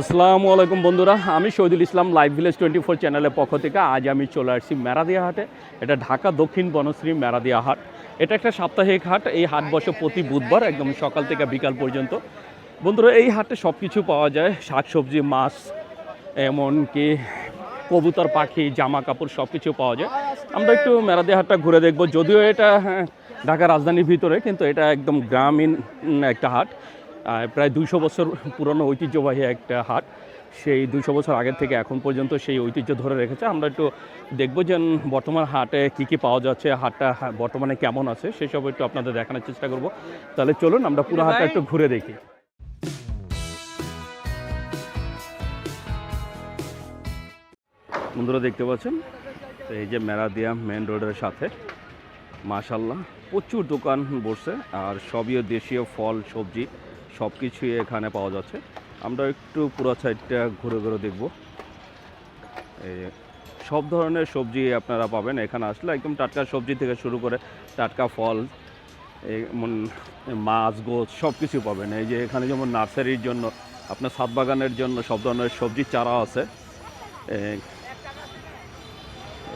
আসসালামু আলাইকুম বন্ধুরা আমি Shahidul Islam live village twenty four চ্যানেলের পক্ষ থেকে আজ আমি চলে আসছি মেরাদিয়া হাটে। এটা ঢাকা দক্ষিণ বনশ্রী মেরাদিয়া হাট। এটা একটা সাপ্তাহিক হাট এই হাট বসে প্রতি বুধবার একদম সকাল থেকে বিকাল পর্যন্ত। বন্ধুরা এই হাটে সব কিছু পাওয়া যায় শাকসবজি মাছ এমনকি কবুতর পাখি জামা কাপড় সব কিছু পাওয়া যায়। আমরা একটু মেরাদিয়া হাটটা ঘুরে দেখব যদিও এটা হ্যাঁ, ঢাকা রাজধানীর ভিতরে কিন্তু এটা একদম গ্রামীণ একটা হাট। প্রায় দুইশো বছর পুরনো ঐতিহ্যবাহী একটা হাট। সেই দুইশো বছর আগের থেকে এখন পর্যন্ত সেই ঐতিহ্য ধরে রেখেছে। আমরা একটু দেখব যে বর্তমান হাটে কী কী পাওয়া যাচ্ছে, হাটটা বর্তমানে কেমন আছে সেসব একটু আপনাদের দেখানোর চেষ্টা করব। তাহলে চলুন, আমরা পুরো হাটটা একটু ঘুরে দেখি। বন্ধুরা দেখতে পাচ্ছেন, এই যে মেরাদিয়া মেন রোডের সাথে। মাশাল্লাহ প্রচুর দোকান বসছে আর সবই দেশীয় ফল, সবজি। সব কিছুই এখানে পাওয়া যাচ্ছে। আমরা একটু পুরো সাইডটা ঘুরে ঘুরে দেখব। এই সব ধরনের সবজি আপনারা পাবেন এখানে আসলে। একদম টাটকা সবজি থেকে শুরু করে টাটকা ফল মাছ, গোছ সব কিছু পাবেন। এই যে এখানে যেমন নার্সারির জন্য, আপনার ছাদ বাগানের জন্য সব ধরনের সবজির চারা আছে।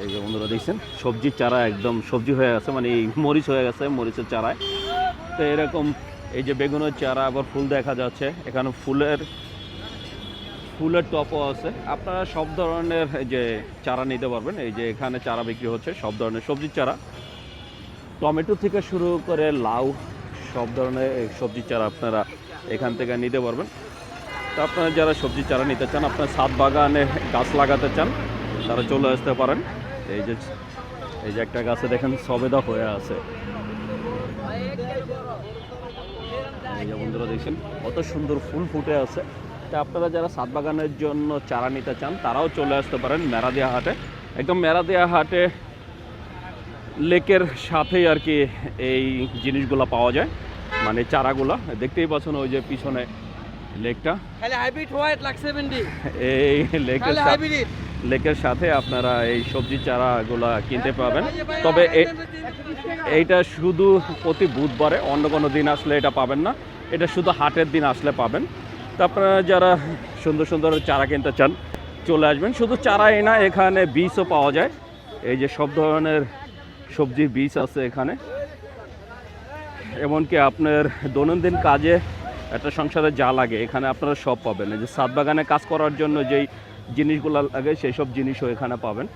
এই যে বন্ধুরা দেখছেন, সবজির চারা একদম সবজি হয়ে গেছে মানে এই মরিচ হয়ে গেছে মরিচের চারায়। তো এরকম এই যে বেগুনের চারা আবার ফুল দেখা যাচ্ছে। এখানে ফুলের ফুলের টপও আছে। আপনারা সব ধরনের এই যে চারা নিতে পারবেন। এই যে এখানে চারা বিক্রি হচ্ছে, সব ধরনের সবজির চারা। টমেটো থেকে শুরু করে লাউ, সব ধরনের সবজির চারা আপনারা এখান থেকে নিতে পারবেন। তো আপনারা যারা সবজির চারা নিতে চান, আপনার ছাদ বাগানে গাছ লাগাতে চান, তারা চলে আসতে পারেন। এই যে এই যে একটা গাছে দেখেন সবেদা হয়ে আছে। এই যে বন্ধুরা দেখছেন কত সুন্দর ফুল ফুটে আছে। তা আপনারা যারা ছাদ বাগানের জন্য চারা নিতে চান তারাও চলে আসতে পারেন মেরাদিয়া হাটে। একদম মেরাদিয়া হাটে লেকের সাথেই আর কি এই জিনিসগুলো পাওয়া যায় মানে চারাগুলা। দেখতেই পাচ্ছেন ওই যে পিছনে লেকটা। এই লেকের লেকের সাথে আপনারা এই সবজি চারাগুলা কিনতে পাবেন। তবে এইটা শুধু প্রতি বুধবারে, অন্য কোনো দিন আসলে এটা পাবেন না। এটা শুধু হাটের দিন আসলে পাবেন। তো আপনারা যারা সুন্দর সুন্দর চারা কিনতে চান, চলে আসবেন। শুধু চারাই না, এখানে বীজও পাওয়া যায়। এই যে সব ধরনের সবজির বীজ আছে এখানে। এমনকি আপনার দৈনন্দিন কাজে একটা সংসারে যা লাগে, এখানে আপনারা সব পাবেন। এই যে সাত বাগানে কাজ করার জন্য যেই জিনিসগুলো লাগে, সেই সব জিনিসও এখানে পাবেন।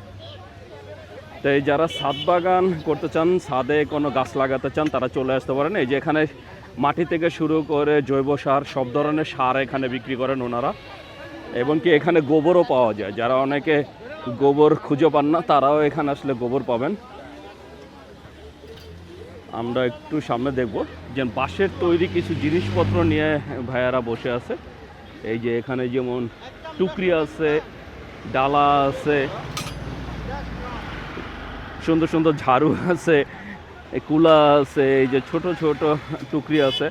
তো এই যারা ছাদ বাগান করতে চান ছাদে কোনো গাছ লাগাতে চান, তারা চলে আসতে পারেন। এই যে এখানে মাটি থেকে শুরু করে জৈব সার, সব ধরনের সার এখানে বিক্রি করেন ওনারা। এবং কি এখানে গোবরও পাওয়া যায়। যারা অনেকে গোবর খুঁজে পান না, তারাও এখানে আসলে গোবর পাবেন। আমরা একটু সামনে দেখব। যে বাঁশের তৈরি কিছু জিনিসপত্র নিয়ে ভাইয়ারা বসে আছে। এই যে এখানে যেমন টুকরি আছে, ডালা আছে, সুন্দর সুন্দর ঝাড়ু আছে কুলা আছে, এই যে ছোট ছোট টুকরি আছে,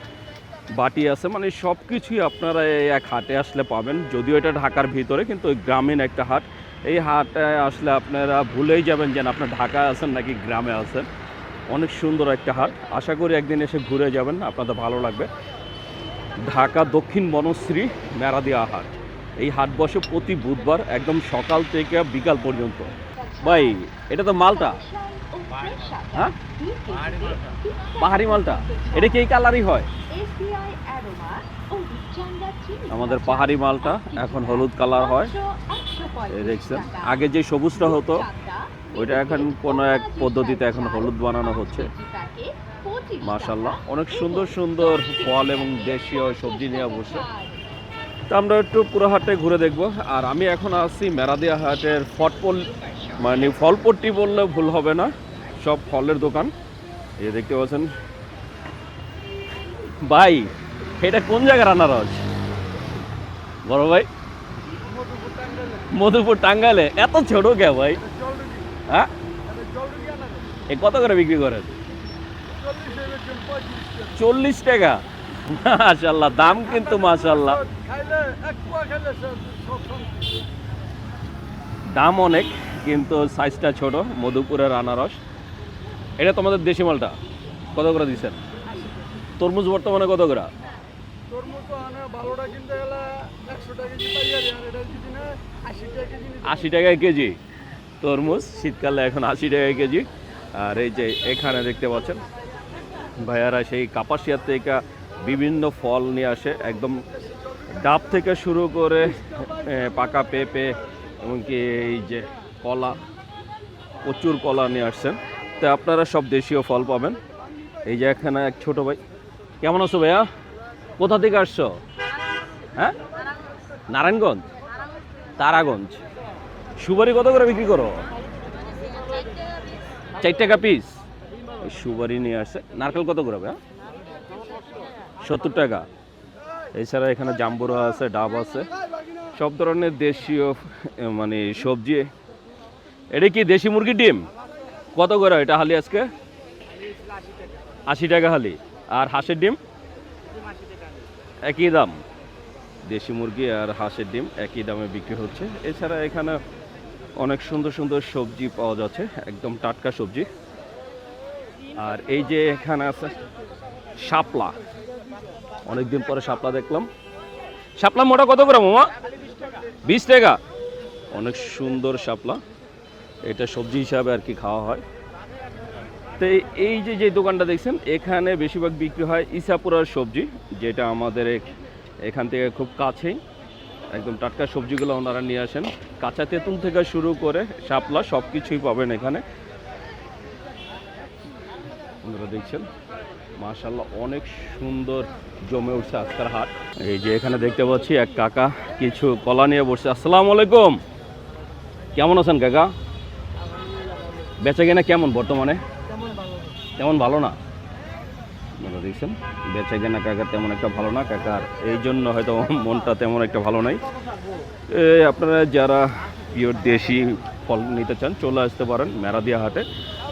বাটি আছে মানে সব কিছুই আপনারা এই এক হাটে আসলে পাবেন। যদিও এটা ঢাকার ভিতরে, কিন্তু গ্রামীণ একটা হাট। এই হাটে আসলে আপনারা ভুলেই যাবেন যে আপনার ঢাকায় আছেন নাকি গ্রামে আছেন। অনেক সুন্দর একটা হাট। আশা করি একদিন এসে ঘুরে যাবেন, আপনাদের ভালো লাগবে। ঢাকা দক্ষিণ বনশ্রী মেরাদিয়া হাট। এই হাট বসে প্রতি বুধবার একদম সকাল থেকে বিকাল পর্যন্ত। ভাই, এটা তো মালটা। হ্যাঁ? পাহাড়ি মালটা। এটা কি এই কালারই হয়? আমাদের পাহাড়ি মালটা এখন হলুদ কালার হয়। দেখছেন। আগে যে সবুজটা হতো ওইটা এখন কোনো এক পদ্ধতিতে এখন হলুদ বানানো হচ্ছে। মাশাল্লাহ অনেক সুন্দর সুন্দর ফল এবং দেশীয় সবজি নিয়ে বসে। তা আমরা একটু পুরো হাটে ঘুরে দেখব। আর আমি এখন আছি মেরাদিয়া হাটের ফটপল মানে ফলপট্টি বললে ভুল হবে না, সব ফলের দোকান। এই দেখতে পাচ্ছেন। ভাই, এটা কোন জায়গার আনারস? বড় ভাই? মধুপুর টাঙ্গাইলে। এত ছোট কে ভাই? হ্যাঁ? এ কত করে বিক্রি করেন? চল্লিশ টাকা। মাশাল্লাহ দাম কিন্তু মাশাল্লাহ দাম অনেক, কিন্তু সাইজটা ছোট, মধুপুরের আনারস। এটা তোমাদের দেশি মালটা? কত করে দিচ্ছেন? তরমুজ বর্তমানে কত করে? আশি টাকা কেজি। তরমুজ, শীতকালে এখন আশি টাকা কেজি। আর এই যে এখানে দেখতে পাচ্ছেন, ভাইয়ারা সেই কাপাসিয়ার থেকে বিভিন্ন ফল নিয়ে আসে। একদম ডাব থেকে শুরু করে পাকা পেঁপে, এমনকি এই যে কলা, প্রচুর কলা নিয়ে আসছেন। তো আপনারা সব দেশীয় ফল পাবেন। এই যে এখানে এক ছোট ভাই, কেমন আছো ভাইয়া? কোথা থেকে আসছো? হ্যাঁ? নারায়ণগঞ্জ? তারাগঞ্জ। সুপারি কত করে বিক্রি করো? চার টাকা পিস সুপারি নিয়ে আসছে। নারকেল কত করে ভাইয়া সত্তর টাকা। এছাড়া এখানে জাম্বুরা আছে, ডাব আছে। সব ধরনের দেশীয় মানে সবজি। এটা কি দেশি মুরগির ডিম? কত করে এটা হালি আজকে? আশি টাকা হালি। আর হাঁসের ডিম? একই দাম। দেশি মুরগি আর হাঁসের ডিম একই দামে বিক্রি হচ্ছে। এছাড়া এখানে অনেক সুন্দর সুন্দর সবজি পাওয়া যাচ্ছে, একদম টাটকা সবজি। আর এই যে এখানে আছে শাপলা। অনেকদিন পরে শাপলা দেখলাম। শাপলা মোটা কত করে, মামা? বিশ টাকা। অনেক সুন্দর শাপলা। এটা সবজি হিসাবে আর কি খাওয়া হয়। তো এই- যে যে দোকানটা দেখছেন, এখানে বেশিরভাগ বিক্রি হয় ইসাপুরার সবজি, যেটা আমাদের এখান থেকে খুব কাছেই। একদম টাটকা সবজিগুলো ওনারা নিয়ে আসেন। কাঁচা তেঁতুল থেকে শুরু করে শাপলা সব কিছুই পাবেন এখানে। আপনারা দেখছেন? মাশাল্লাহ অনেক সুন্দর জমে উঠছে আজকের হাট। এই যে এখানে দেখতে পাচ্ছি এক কাকা কিছু কলা নিয়ে বসছে আসসালামু আলাইকুম। কেমন আছেন কাকা? বেচা কেনা কেমন বর্তমানে? কেমন তেমন ভালো না? আপনারা দেখছেন। বেচা কেনা কাকার তেমন একটা ভালো না, কাকার এই জন্য হয়তো মনটা তেমন একটা ভালো নাই। আপনারা যারা পিওর দেশি ফল নিতে চান, চলে আসতে পারেন মেরাদিয়া হাটে।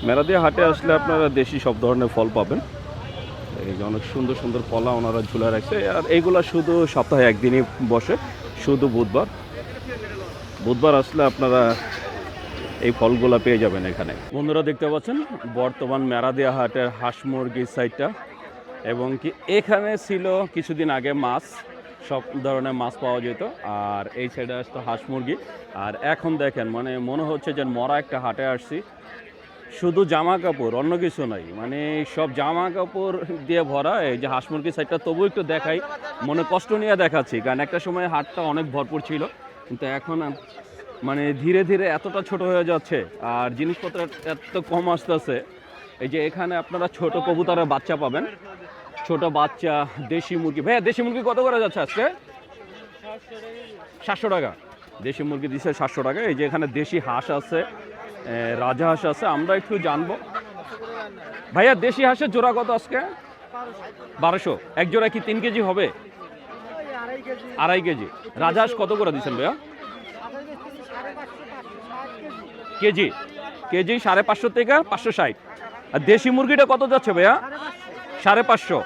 মেরাদিয়া হাটে আসলে আপনারা দেশি সব ধরনের ফল পাবেন। এই যে অনেক সুন্দর সুন্দর কলা ওনারা ঝুলে রাখছে। আর এইগুলা শুধু সপ্তাহে একদিনই বসে, শুধু বুধবার। বুধবার আসলে আপনারা এই ফলগুলো পেয়ে যাবেন এখানে। বন্ধুরা দেখতে পাচ্ছেন, বর্তমান মেরাদিয়া হাটের হাঁস মুরগির সাইডটা এবং কি এখানে ছিল কিছুদিন আগে মাছ, সব ধরনের মাছ পাওয়া যেত। আর এই সাইডে আসতো হাঁস মুরগি। আর এখন দেখেন মানে মনে হচ্ছে যে মরা একটা হাটে আসছি। শুধু জামা কাপড়, অন্য কিছু নাই। মানে সব জামা কাপড় দিয়ে ভরা, এই যে হাঁস মুরগির সাইডটা তবু একটু দেখাই। মনে কষ্ট নিয়ে দেখাচ্ছি, কারণ একটা সময় হাটটা অনেক ভরপুর ছিল। কিন্তু এখন মানে ধীরে ধীরে এতটা ছোট হয়ে যাচ্ছে, আর জিনিসপত্র এত কম আসতেছে। এই যে এখানে আপনারা ছোট কবুতরের বাচ্চা পাবেন। ছোট বাচ্চা, দেশি মুরগি। ভাইয়া, দেশি মুরগি কত করে যাচ্ছে আজকে? সাতশো টাকা। দেশি মুরগি দিচ্ছে সাতশো টাকা। এই যে এখানে দেশি হাঁস আছে রাজা হাঁস আছে, আমরা একটু জানব। ভাইয়া, দেশি হাঁসের জোড়া কত আজকে? বারোশো। এক জোড়া কি তিন কেজি হবে? আড়াই কেজি। রাজা হাঁস কত করে দিচ্ছেন ভাইয়া? কেজি। কেজি সাড়ে পাঁচশো থেকে পাঁচশো ষাট। আর দেশি মুরগিটা কত যাচ্ছে ভাইয়া? সাড়ে পাঁচশো।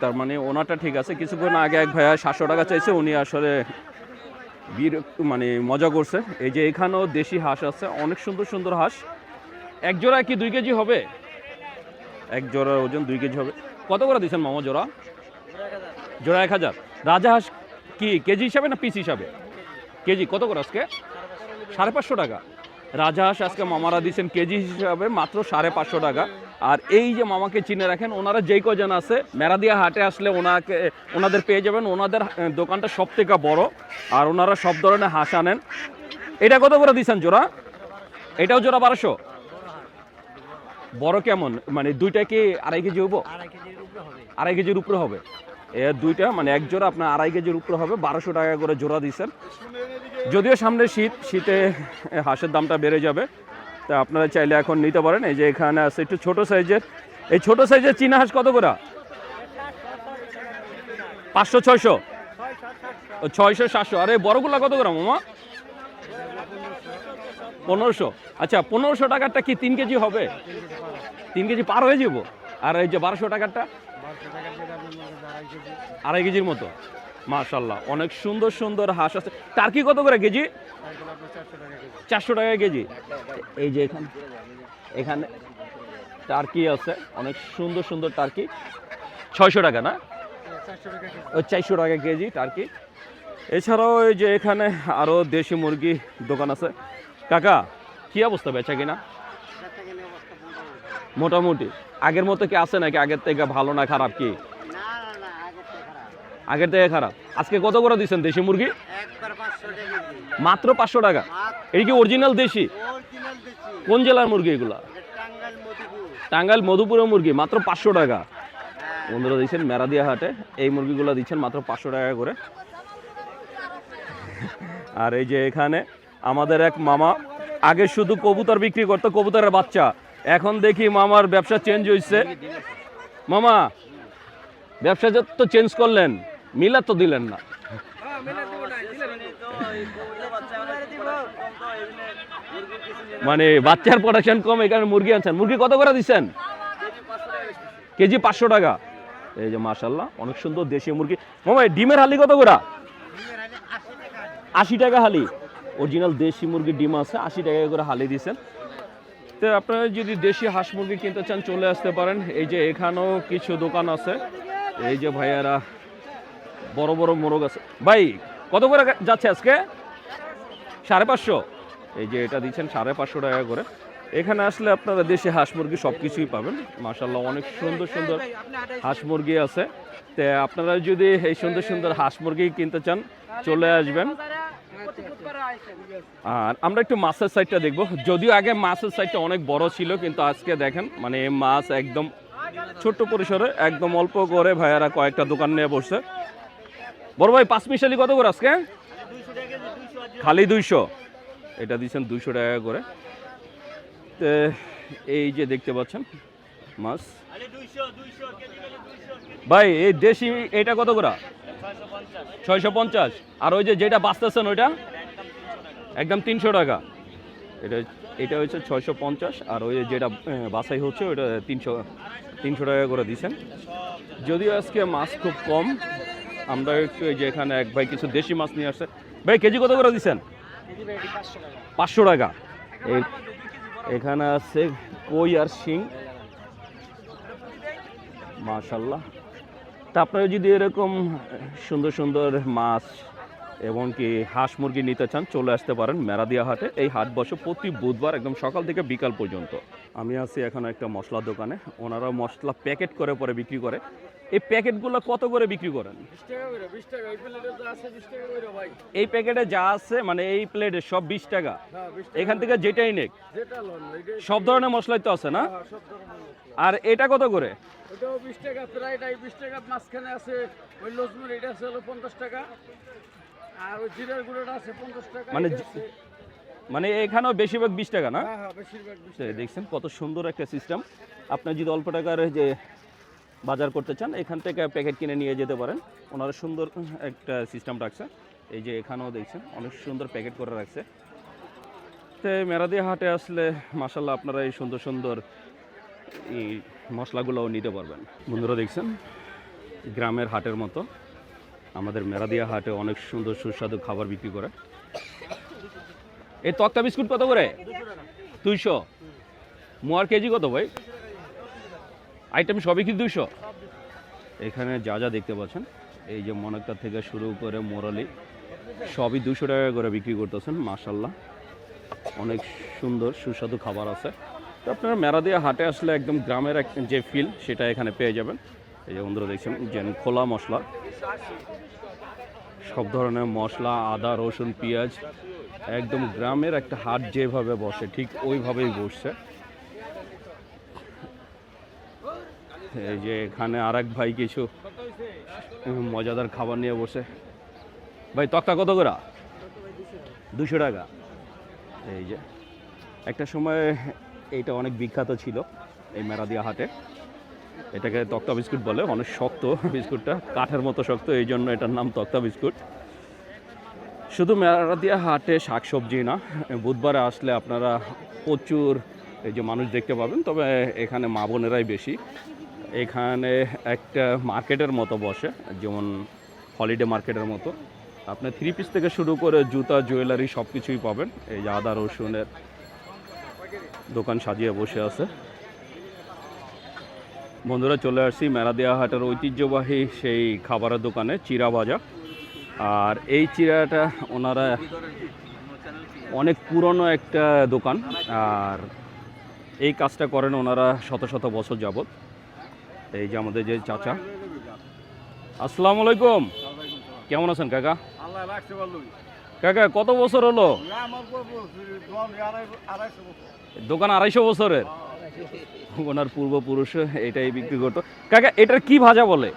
তার মানে ওনাটা ঠিক আছে। কিছুক্ষণ আগে এক ভাইয়া সাতশো টাকা চাইছে, উনি আসলে বিরক্ত মানে মজা করছে। এই যে এখানেও দেশি হাঁস আছে, অনেক সুন্দর সুন্দর হাঁস। এক জোড়া কি দুই কেজি হবে? এক জোড়ার ওজন দুই কেজি হবে। কত করে দিচ্ছেন মামা জোড়া? জোড়া এক হাজার। রাজা হাঁস কি কেজি হিসাবে না পিস হিসাবে? কেজি, কত করে আজকে? সাড়ে পাঁচশো টাকা। রাজহাঁস আজকে মামারা দিচ্ছেন কেজি হিসাবে মাত্র সাড়ে পাঁচশো টাকা। আর এই যে মামাকে চিনে রাখেন ওনারা যেই কজন আছে মেরাদিয়া হাটে আসলে ওনাকে ওনাদের পেয়ে যাবেন। ওনাদের দোকানটা সব থেকে বড় আর ওনারা সব ধরনের হাঁস আনেন। এটা কত করে দিচ্ছেন জোড়া? এটাও জোড়া বারোশো? বড় কেমন? মানে দুইটা কি আড়াই কেজি হব আড়াই কেজির উপরে হবে। আড়াই কেজির উপরে হবে। এ দুইটা মানে এক জোড়া আপনার আড়াই কেজির উপরে হবে বারোশো টাকা করে জোড়া দিচ্ছেন। যদিও সামনে শীত শীতে হাঁসের দামটা বেড়ে যাবে তা আপনারা চাইলে এখন নিতে পারেন। এই যে এখানে আছে একটু ছোট সাইজের। এই ছোট সাইজের চীনা হাঁস কত করে? পাঁচশো, ছয়শো? ছয়শো, সাতশো। আরে, বড়গুলা কত করে মামা? পনেরোশো। আচ্ছা পনেরোশো টাকারটা কি তিন কেজি হবে? তিন কেজি পার হয়ে যাব? আর এই যে বারোশো টাকারটা? আড়াই কেজির মতো। মাশাল্লাহ অনেক সুন্দর সুন্দর হাঁস আছে। টার্কি কত করে কেজি? চারশো টাকা কেজি। এই যে এখানে এখানে টার্কি আছে, অনেক সুন্দর সুন্দর টার্কি। ছয়শো টাকা না? চারশো টাকা কেজি ও চারশো টাকা কেজি টার্কি। এছাড়াও এই যে এখানে আরও দেশি মুরগি দোকান আছে। কাকা, কি অবস্থা বেচা কিনা? মোটামুটি। আগের মতো কি আছে নাকি? আগের থেকে ভালো না খারাপ কি না না না আগের থেকে খারাপ আগের থেকে খারাপ। আজকে কত করে দিচ্ছেন দেশি মুরগি? মাত্র পাঁচশো টাকা। এই কি অরিজিনাল দেশি? কোন জেলার মুরগি এগুলা? টাঙ্গাইল মধুপুর। মধুপুরের মুরগি মাত্র পাঁচশো টাকা। হ্যাঁ। বন্ধুরা দিচ্ছেন মেরাদিয়া হাটে এই মুরগিগুলো দিচ্ছেন মাত্র পাঁচশো টাকা করে। আর এই যে এখানে আমাদের এক মামা আগে শুধু কবুতর বিক্রি করতো কবুতরের বাচ্চা। এখন দেখি মামার ব্যবসা চেঞ্জ হয়েছে মামা ব্যবসা তো চেঞ্জ করলেন। মিলা তো দিলেন না। মানে বাচ্চার প্রোডাকশন কম এখানে মুরগি আনছেন। মুরগি কত করে দিচ্ছেন? কেজি পাঁচশো টাকা। এই যে মাশাল্লাহ অনেক সুন্দর দেশি মুরগি। মামা, এই ডিমের হালি কত করে? আশি টাকা হালি। অরিজিনাল দেশি মুরগির ডিম আছে, আশি টাকা করে হালি দিছেন তো আপনারা যদি দেশি হাঁস মুরগি কিনতে চান, চলে আসতে পারেন। এই যে এখানেও কিছু দোকান আছে। এই যে ভাইয়ারা বড় বড় মোরগ আছে। ভাই, কত করে যাচ্ছে আজকে? সাড়ে পাঁচশো। এই যে এটা দিচ্ছেন সাড়ে পাঁচশো টাকা করে। এখানে আসলে আপনারা দেশি হাঁস মুরগি সব কিছুই পাবেন। মাসাল্লাহ অনেক সুন্দর সুন্দর হাঁস মুরগি আছে। তো আপনারা যদি এই সুন্দর সুন্দর হাঁস মুরগি কিনতে চান, চলে আসবেন। আর আমরা একটু মাছের সাইডটা দেখব। যদিও আগে মাছের সাইডটা অনেক বড় ছিল, কিন্তু আজকে দেখেন মানে মাছ একদম ছোট্ট পরিসরে একদম অল্প করে ভাইয়ারা কয়েকটা দোকান নিয়ে বসছে বড় ভাই, পাঁচ মিশালি কত করে আজকে? খালি দুইশো। এটা দিচ্ছেন দুইশো টাকা করে। তো, এই যে দেখতে পাচ্ছেন, মাছ। ভাই, এই দেশি এটা কত করে? ছয়শো পঞ্চাশ। আর ওই যে যেটা বাঁচতেছেন ওইটা? একদম তিনশো টাকা। এটা এটা হচ্ছে ছয়শো পঞ্চাশ। আর ওই যেটা বাছাই হচ্ছে, ওইটা তিনশো তিনশো টাকা করে দিছেন যদিও আজকে মাছ খুব কম আমরা একটু এই যে এখানে এক ভাই কিছু দেশি মাছ নিয়ে আসছে। ভাই, কেজি কত করে দিচ্ছেন পাঁচশো টাকা। এখানে আছে কই আর শিং। মাশাল্লাহ তা আপনারা যদি এরকম সুন্দর সুন্দর মাছ এবং কি হাঁস মুরগি নিতে চান, চলে আসতে পারেন মেরাদিয়া হাটে। এই হাট বসে প্রতি বুধবার একদম সকাল থেকে বিকাল পর্যন্ত। আমি আছি এখন একটা মশলা দোকানে। ওনারা মশলা প্যাকেট করে পরে বিক্রি করে। এই প্যাকেটগুলো কত করে বিক্রি করেন? এই প্যাকেটে যা আছে মানে এই প্লেটে সব বিশ টাকা? এখান থেকে যেটাই নেক। সব ধরনের মশলাই তো আছে না? আর এটা কত করে? ওটাও টাকা প্রায় টাকা। মাঝখানে আছে ওই লজমুর এটা আছে হলো পঞ্চাশ টাকা। আর ওই জিরার গুঁড়োটা আছে পঞ্চাশ টাকা মানে মানে এখানেও বেশিরভাগ বিশ টাকা না? হ্যাঁ হ্যাঁ দেখছেন কত সুন্দর একটা সিস্টেম আপনি যদি অল্প টাকার যে বাজার করতে চান, এখান থেকে প্যাকেট কিনে নিয়ে যেতে পারেন। ওনারা সুন্দর একটা সিস্টেম রাখছে। এই যে এখানেও দেখছেন, অনেক সুন্দর প্যাকেট করে রাখছে। তো মেরাদিয়া হাটে আসলে মাসাল্লাহ আপনারা এই সুন্দর সুন্দর এই মশলাগুলোও নিতে পারবেন। বন্ধুরা দেখছেন, গ্রামের হাটের মতো আমাদের মেরাদিয়া হাটে অনেক সুন্দর সুস্বাদু খাবার বিক্রি করে। এই তক্তা বিস্কুট কত করে? দুইশো। মোয়ার কেজি কত ভাই? আইটেম সবই কি দুইশো? এখানে যা যা দেখতে পাচ্ছেন, এই যে মনক্কা থেকে শুরু করে মোরালি, সবই দুশো টাকা করে বিক্রি করতেছেন মাশাল্লাহ অনেক সুন্দর, সুস্বাদু খাবার আছে। তো আপনারা মেরাদিয়া হাটে আসলে একদম গ্রামের এক যে ফিল সেটা এখানে পেয়ে যাবেন। এই যে বন্ধুরা দেখছেন যে খোলা মশলা। সব ধরনের মশলা, আদা, রসুন, পেঁয়াজ, একদম গ্রামের একটা হাট যেভাবে বসে, ঠিক ওইভাবেই বসছে। এই যে এখানে আর এক ভাই কিছু মজাদার খাবার নিয়ে বসে। ভাই, তক্তা কত করে? দুশো টাকা। এই যে, একটা সময় এইটা অনেক বিখ্যাত ছিল, এই মেরাদিয়া হাটে। এটাকে তক্তা বিস্কুট বলে, অনেক শক্ত বিস্কুটটা, কাঠের মতো শক্ত, এই জন্য এটার নাম তক্তা বিস্কুট। শুধু মেরাদিয়া হাটে শাকসবজি না, বুধবারে আসলে আপনারা প্রচুর এই যে মানুষ দেখতে পাবেন, তবে এখানে মা বোনেরাই বেশি। এখানে একটা মার্কেটের মতো বসে, যেমন হলিডে মার্কেটের মতো। আপনার থ্রি পিস থেকে শুরু করে জুতা জুয়েলারি সব কিছুই পাবেন। এই যে আদা, রসুনের দোকান সাজিয়ে বসে আছে। বন্ধুরা, চলে আসছি মেরাদিয়া হাটের ঐতিহ্যবাহী সেই খাবারের দোকানে, চিরা ভাজা আর এই চিড়াটা ওনারা অনেক পুরনো একটা দোকান। আর এই কাজটা করেন ওনারা শত শত বছর যাবত এই যে আমাদের যে চাচা। আসসালামু আলাইকুম। কেমন আছেন কাকা? কাকা কত বছর হলো? আমার আড়াইশো বছর। দোকান আড়াইশো বছরের? ওনার পূর্বপুরুষ এটাই বিক্রি করতো। কাকা এটার কি ভাজা বলে?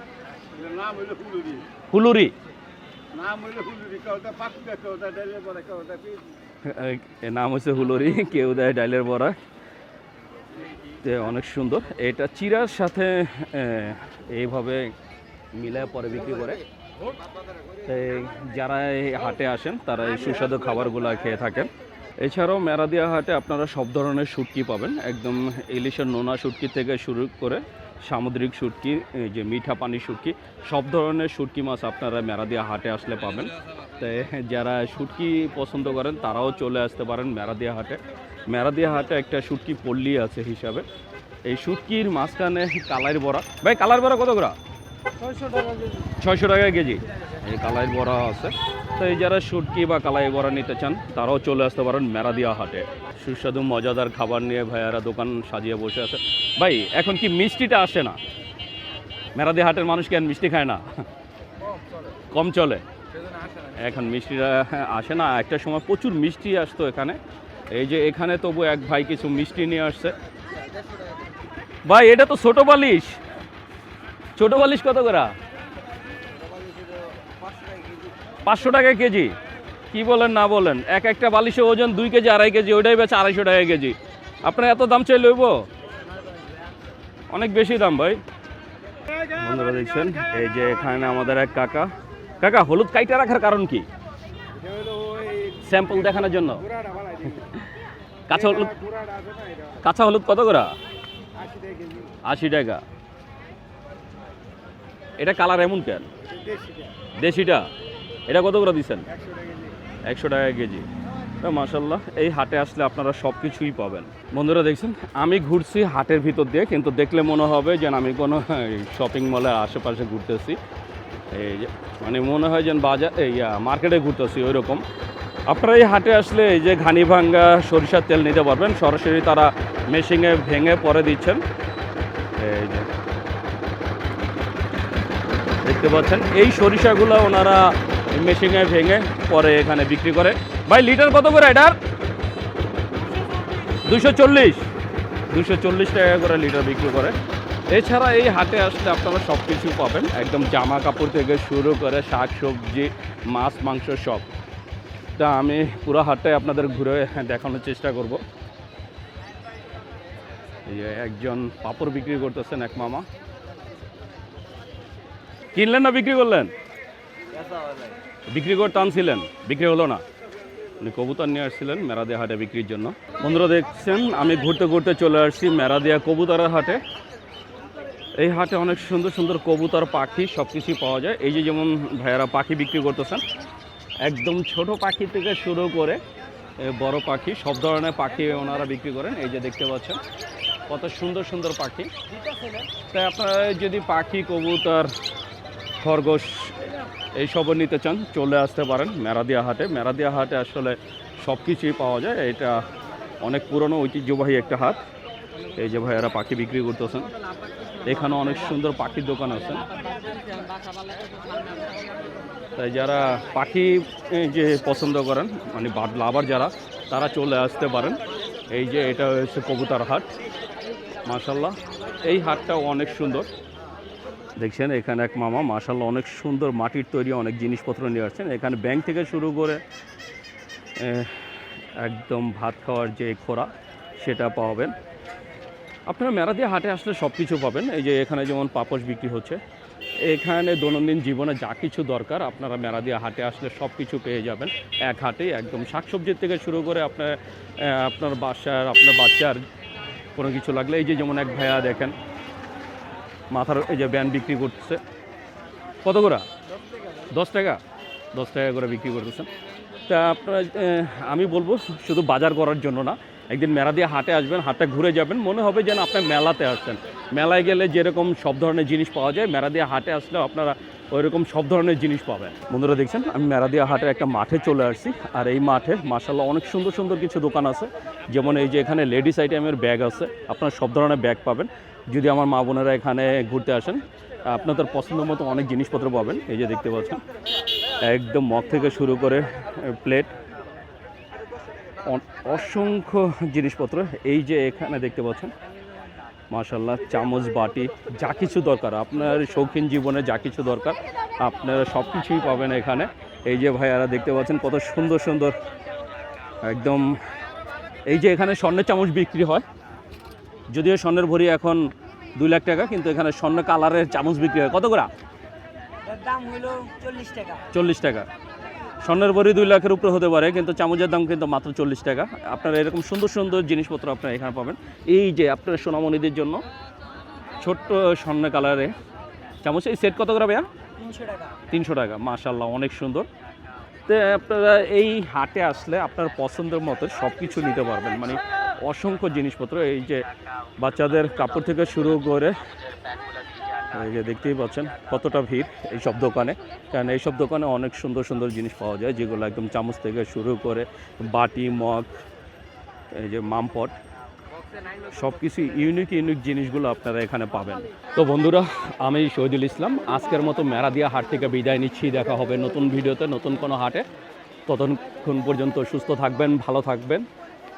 এর নাম হচ্ছে হুলুরি। কেউ দেয় ডাইলের বড়া তে অনেক সুন্দর। এটা চিরার সাথে এইভাবে মিলায় পরে বিক্রি করে। যারা এই হাটে আসেন, তারা এই সুস্বাদু খাবারগুলো খেয়ে থাকেন। এছাড়াও মেরাদিয়া হাটে আপনারা সব ধরনের শুটকি পাবেন। একদম ইলিশের নোনা শুটকি থেকে শুরু করে সামুদ্রিক শুটকি যে মিঠা পানি শুটকি, সব ধরনের শুটকি মাছ আপনারা মেরাদিয়া হাটে আসলে পাবেন। তাই যারা শুটকি পছন্দ করেন, তারাও চলে আসতে পারেন মেরাদিয়া হাটে। মেরাদিয়া হাটে একটা শুটকি পল্লী আছে হিসাবে। এই শুটকির মাঝখানে কালাই বড়া। ভাই কালার বড়া কত করে? ছয়শো টাকা কেজি। ছয়শো টাকা কেজি। এই কালাই বড়া আছে। তো এই যারা শুটকি বা কালাই বড়া নিতে চান তারাও চলে আসতে পারেন মেরাদিয়া হাটে। সুস্বাদু মজাদার খাবার নিয়ে ভাইয়ারা দোকান সাজিয়ে বসে আছে। ভাই এখন কি মিষ্টিটা আসে না? মেরাদিয়া হাটের মানুষ কেন মিষ্টি খায় না? কম চলে। এখন মিষ্টিটা আসে না। একটা সময় প্রচুর মিষ্টি আসতো এখানে। এই যে এখানে তবু এক ভাই কিছু মিষ্টি নিয়ে আসছে। ভাই, এটা তো ছোট বালিশ। ছোট বালিশ কত করে? পাঁচশো টাকা কেজি। কি বলেন, না বলেন? এক একটা বালিশের ওজন দুই কেজি, আড়াই কেজি, ওইটাই বেচে আড়াইশো টাকা কেজি। আপনার এত দাম চাই লইব অনেক বেশি দাম, ভাই। বন্ধুরা দেখছেন, এই যে এখানে আমাদের এক কাকা। কাকা, হলুদ কাইটা রাখার কারণ কি? স্যাম্পল দেখানোর জন্য। কাঁচা হলুদ? কাঁচা হলুদ কত করে? আশি টাকা। এটা কালার এমন কেন? দেশিটা? এটা কত করে দিচ্ছেন? একশো টাকা কেজি। মাসাল্লাহ এই হাটে আসলে আপনারা সব কিছুই পাবেন। বন্ধুরা দেখছেন, আমি ঘুরছি হাটের ভিতর দিয়ে, কিন্তু দেখলে মনে হবে যেন আমি কোনো শপিং মলের আশেপাশে ঘুরতেছি। এই মানে মনে হয় যেন বাজার, এই মার্কেটে ঘুরতেছি ওই রকম আপনারা এই হাটে আসলে এই যে ঘানি ভাঙ্গা সরিষার তেল নিতে পারবেন। সরাসরি তারা মেশিনে ভেঙে পরে দিচ্ছেন। এই যে। দেখতে পাচ্ছেন, এই সরিষাগুলো ওনারা মেশিনে ভেঙে পরে এখানে বিক্রি করে। ভাই, লিটার কত করে এটার? দুশো চল্লিশ। দুশো চল্লিশ টাকা করে লিটার বিক্রি করে। এছাড়া এই হাটে আসলে আপনারা সব কিছু পাবেন। একদম জামা কাপড় থেকে শুরু করে শাক সবজি, মাছ, মাংস সব। তা আমি পুরো হাটটাই আপনাদের ঘুরে দেখানোর চেষ্টা করব। একজন পাপড় বিক্রি করতেছেন এক মামা। কিনলেন না বিক্রি করলেন? বিক্রি করতে আনছিলেন, বিক্রি হলো না। উনি কবুতর নিয়ে আসছিলেন মেরাদিয়া হাটে বিক্রির জন্য। বন্ধুরা দেখছেন, আমি ঘুরতে ঘুরতে চলে আসছি মেরাদিয়া কবুতরের হাটে। এই হাটে অনেক সুন্দর সুন্দর কবুতর, পাখি সব কিছুই পাওয়া যায়। এই যে যেমন ভাইয়ারা পাখি বিক্রি করতেছেন একদম ছোট পাখি থেকে শুরু করে বড় পাখি, সব ধরনের পাখি ওনারা বিক্রি করেন। এই যে দেখতে পাচ্ছেন, কত সুন্দর সুন্দর পাখি। তাই আপনারা যদি পাখি, কবুতর, খরগোশ এইসবও নিতে চান, চলে আসতে পারেন মেরাদিয়া হাটে। মেরাদিয়া হাটে আসলে সব কিছুই পাওয়া যায়। এটা অনেক পুরনো, ঐতিহ্যবাহী একটা হাট। এই যে ভাইয়ারা পাখি বিক্রি করতেছেন। এখানে অনেক সুন্দর পাখির দোকান আছে। তাই যারা পাখি যে পছন্দ করেন মানে বাদ লাভার যারা, তারা চলে আসতে পারেন। এই যে এটা হচ্ছে কবুতার হাট। মাশাল্লাহ এই হাটটাও অনেক সুন্দর। দেখছেন, এখানে এক মামা মাশাল্লাহ অনেক সুন্দর মাটির তৈরি অনেক জিনিসপত্র নিয়ে আসছেন। এখানে ব্যাংক থেকে শুরু করে একদম ভাত খাওয়ার যে খোরা, সেটা পাবেন আপনারা মেরাদিয়া হাটে আসলে সব কিছু পাবেন। এই যে এখানে যেমন পাপোশ বিক্রি হচ্ছে এখানে দৈনন্দিন জীবনে যা কিছু দরকার, আপনারা মেরাদিয়া হাটে আসলে সব কিছু পেয়ে যাবেন। এক হাটে একদম শাকসবজির থেকে শুরু করে আপনার আপনার বাসার, আপনার বাচ্চার কোনো কিছু লাগলে, এই যে যেমন এক ভাইয়া দেখেন, মাথার এই যে ব্যান বিক্রি করতেছে। কত করে? দশ টাকা? দশ টাকা করে বিক্রি করতেছেন। তা আপনারা আমি বলব শুধু বাজার করার জন্য না একদিন মেলা দিয়ে হাটে আসবেন, হাটে ঘুরে যাবেন, মনে হবে যেন আপনি মেলাতে আসছেন। মেলায় গেলে যেরকম সব ধরনের জিনিস পাওয়া যায়, মেলা দিয়ে হাটে আসলেও আপনারা ওইরকম সব ধরনের জিনিস পাবেন। বন্ধুরা দেখছেন, আমি মেরাদিয়া হাটের একটা মাঠে চলে আসছি, আর এই মাঠে মাসাল্লাহ অনেক সুন্দর সুন্দর কিছু দোকান আছে। যেমন এই যে এখানে লেডিস আইটেমের ব্যাগ আছে, আপনার সব ধরনের ব্যাগ পাবেন। যদি আমার মা বোনেরা এখানে ঘুরতে আসেন, আপনাদের পছন্দ মতো অনেক জিনিসপত্র পাবেন, এই যে দেখতে পাচ্ছেন। একদম মগ থেকে শুরু করে প্লেট অসংখ্য জিনিসপত্র এই যে এখানে দেখতে পাচ্ছেন। মাশাল্লাহ চামচ বাটি যা কিছু দরকার। আপনার শৌখিন জীবনে যা কিছু দরকার আপনারা সব কিছুই পাবেন এখানে। এই যে ভাইয়ারা দেখতে পাচ্ছেন কত সুন্দর সুন্দর। একদম এই যে এখানে স্বর্ণের চামচ বিক্রি হয়। যদিও স্বর্ণের ভরি এখন দুই লাখ টাকা কিন্তু এখানে স্বর্ণ কালারের চামচ বিক্রি হয়। কত করে? দাম হলো চল্লিশ টাকা। চল্লিশ টাকা। স্বর্ণের ভরি দুই লাখের উপরে হতে পারে কিন্তু চামচের দাম কিন্তু মাত্র চল্লিশ টাকা। আপনারা এরকম সুন্দর সুন্দর জিনিসপত্র আপনারা এখানে পাবেন। এই যে আপনার সোনামণিদের জন্য ছোট্ট স্বর্ণ কালারে চামচ এই সেট কত করে ভাইয়া? তিনশো টাকা। তিনশো টাকা মাশাল্লাহ অনেক সুন্দর। তো আপনারা এই হাটে আসলে আপনার পছন্দের মতো সব কিছু নিতে পারবেন। মানে অসংখ্য জিনিসপত্র এই যে বাচ্চাদের কাপড় থেকে শুরু করে এই যে দেখতেই পাচ্ছেন, কতটা ভিড় এই সব দোকানে। কারণ এই সব দোকানে অনেক সুন্দর সুন্দর জিনিস পাওয়া যায়, যেগুলো একদম চামচ থেকে শুরু করে বাটি, মগ, এই যে মামপট সব কিছু ইউনিক ইউনিক জিনিসগুলো আপনারা এখানে পাবেন। তো বন্ধুরা, আমি শহীদুল ইসলাম, আজকের মতো মেরাদিয়া হাট থেকে বিদায় নিচ্ছি। দেখা হবে নতুন ভিডিওতে, নতুন কোনো হাটে। ততক্ষণ পর্যন্ত সুস্থ থাকবেন, ভালো থাকবেন।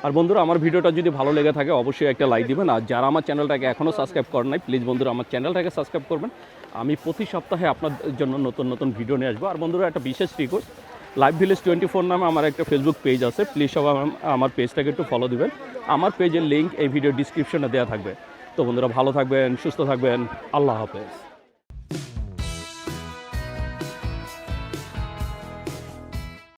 আর বন্ধুরা, আমার ভিডিওটা যদি ভালো লেগে থাকে, অবশ্যই একটা লাইক দিবেন। আর যারা আমার চ্যানেলটাকে এখনও সাবস্ক্রাইব করেন নাই প্লিজ বন্ধুরা, আমার চ্যানেলটাকে সাবস্ক্রাইব করবেন। আমি প্রতি সপ্তাহে আপনার জন্য নতুন নতুন ভিডিও নিয়ে আসব। আর বন্ধুরা, একটা বিশেষ request live village twenty four নামে আমার একটা ফেসবুক পেজ আছে। প্লিজ সব আম- আমার পেজটাকে একটু ফলো দিবেন। আমার পেজের লিঙ্ক এই ভিডিও ডিসক্রিপশনে দেওয়া থাকবে। তো বন্ধুরা, ভালো থাকবেন, সুস্থ থাকবেন। আল্লাহ হাফেজ।